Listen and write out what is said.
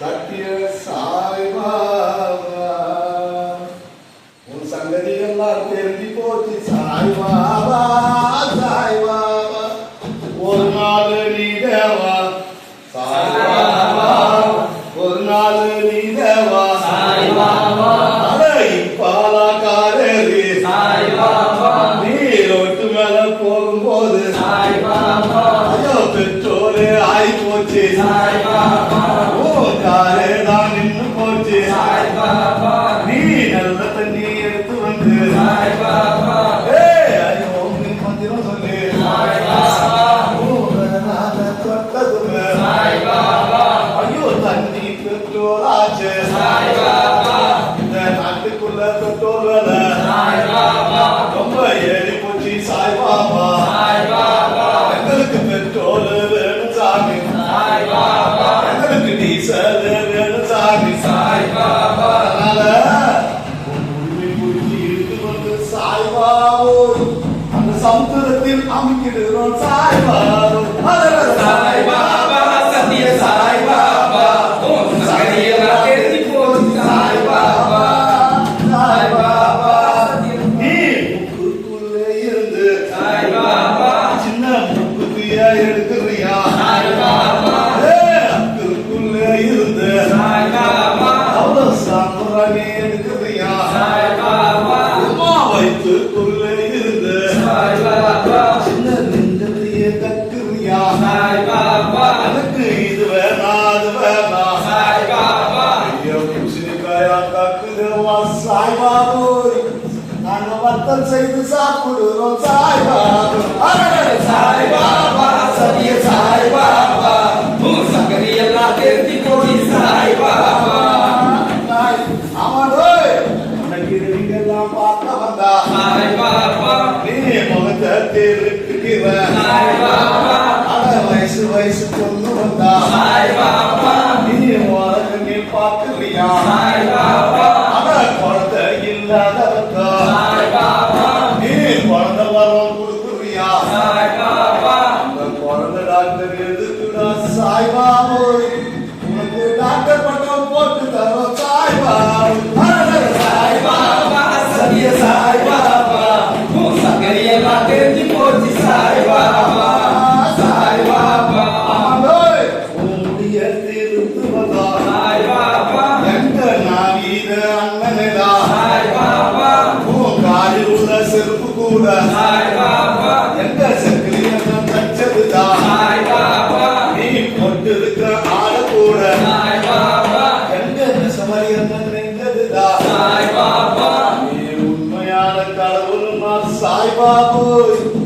சத்திய சாய்பாபா உன் சங்கதி எல்லாம் தெரிஞ்சு போச்சு சாய்பாபா சாய்பாபா ஒரு நாள் நீ தேவா. சாய்பாபா ஒரு நாள் நீ தேவா. சாய்பாபா. பாலாக்காரே சாய்பாபா நீ ரோட்டு மேல போகும்போது. சாய்பாபா ஐயோ பெட்ரோலே ஆயி போச்சு சாய்பாபா காரே தான் நின்னு போச்சு நீ நல்ல தண்ணி எடுத்து வந்து. மந்திரம் சொல்லு. ஐயோ, தண்ணி பெட்ரோல் ஆச்சு. இந்த நாட்டுக்குள்ள பெட்ரோல் விலை. ரொம்ப ஏறி போச்சு சாய்பாபா. எங்களுக்கு பெட்ரோல் வேணும் சாமி. சமுத்திரத்தில் அமுக்கிடுகிறோம் நாங்க வத்தல் செய்து சாப்பிடுறோம் சாய்பாபு அடடட சாய்பாபா சத்திய சாய்பாபா உன் சகதியெல்லாம் தெரிஞ்சு போச்சு சாய்பாபா சாய் அவனோய் உனக்கு நீங்கெல்லாம் பார்க்க வந்தா? சாய்பாபா நீ முகத்தை திருப்பிக்கிற சாய்பாபா அட வயசு வயசு கொண்டு வந்தா. சாய்பாபா நீ நீ பார்க்கறியா சாய்பாபா செருப்பு கூட எங்க சக்கிலியன் தச்சதுடா. சாய்பாபா